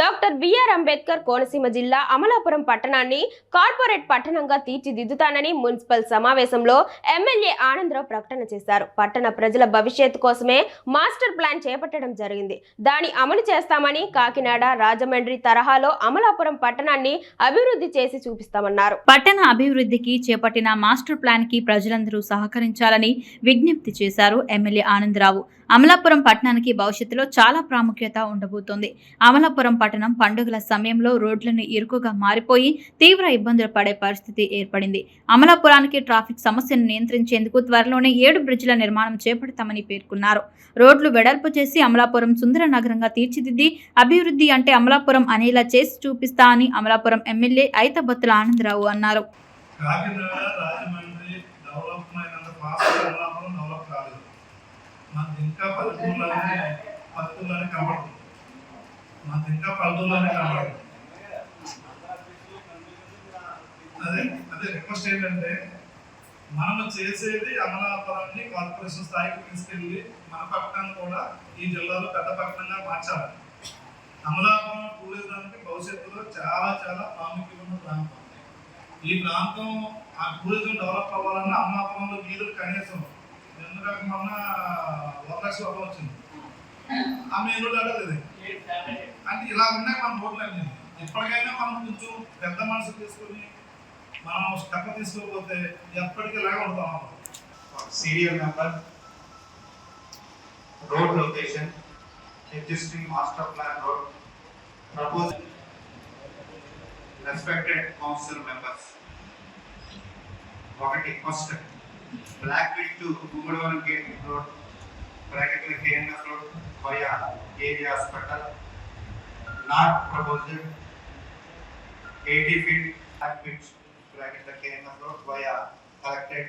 Doctor BR Ambedkar Konaseema జిల్లా అమలాపురం పట్టణాన్ని corporate పట్టణంగా తీర్చిదిద్దుతానని మున్సిపల్ సమావేశంలో ఎమ్మెల్యే ఆనందరావు ప్రకటన చేశారు. పట్టణ ప్రజల భవిష్యత్తు కోసమే మాస్టర్ ప్లాన్ చేపట్టడం జరిగింది. దాని అమలు చేస్తామని కాకినాడ రాజమండ్రి తరహాలో అమలాపురం పట్టణాన్ని అభివృద్ధి చేసి చూపిస్తామన్నారు. పట్టణ అభివృద్ధికి చేపట్టిన మాస్టర్ ప్లాన్కి ప్రజలందరూ సహకరించాలని విజ్ఞప్తి చేశారు ఎమ్మెల్యే ఆనందరావు. అమలాపురం పట్టణానికి భవిష్యత్తులో చాలా ప్రాముఖ్యత ఉండబోతోంది. అమలాపురం పట్టణం పండుగల సమయంలో రోడ్లను ఇరుకుగా మారిపోయి తీవ్ర ఇబ్బందులు పడే పరిస్థితి ఏర్పడింది. అమలాపురానికి ట్రాఫిక్ సమస్యను నియంత్రించేందుకు త్వరలోనే ఏడు బ్రిడ్జిల నిర్మాణం చేపడతామని పేర్కొన్నారు. రోడ్లు వెడల్పు చేసి అమలాపురం సుందర నగరంగా తీర్చిదిద్ది అభివృద్ధి అంటే అమలాపురం అనేలా చేసి చూపిస్తా అని అమలాపురం ఎమ్మెల్యే ఐతబత్తుల ఆనందరావు అన్నారు. ఇంకా కనబడుతుంది మన ఇంకా పల్లెటూరులోనే కనబడుతుంది అదే అదే రిక్వెస్ట్ ఏంటంటే మనము చేసేది అమలాపురాన్ని కార్పొరేషన్ స్థాయికి తీసుకెళ్ళి మన పట్టణం కూడా ఈ జిల్లాలో పెద్ద పట్టణంగా మార్చాలి. అమలాపురం టూరిజానికి భవిష్యత్తులో చాలా చాలా ప్రాముఖ్యత ఉన్న ప్రాంతం. ఈ ప్రాంతం ఆ టూరిజం డెవలప్ అవ్వాలన్నా అమలాపురంలో వీధులు కనీసం ఎందుకంటే మొన్న వరలక్ష్మి వ్రతం వచ్చింది. ఆమె ఎన్నో లేదు అంటే ఇలా ఉన్నాయి మనం పోట్లేదు ఎప్పటికైనా మనం కొంచెం పెద్ద మనసు తీసుకొని మనం స్టెప్ తీసుకోకపోతే ఎప్పటికీ ఇలాగే ఉంటాం serial number, road location, existing master plan road, proposed respected council members. ఒకటి first block will to Gummadivaram gate road bracket KNS road via area hospital not proposed 80 feet at which bracket the cane was via collected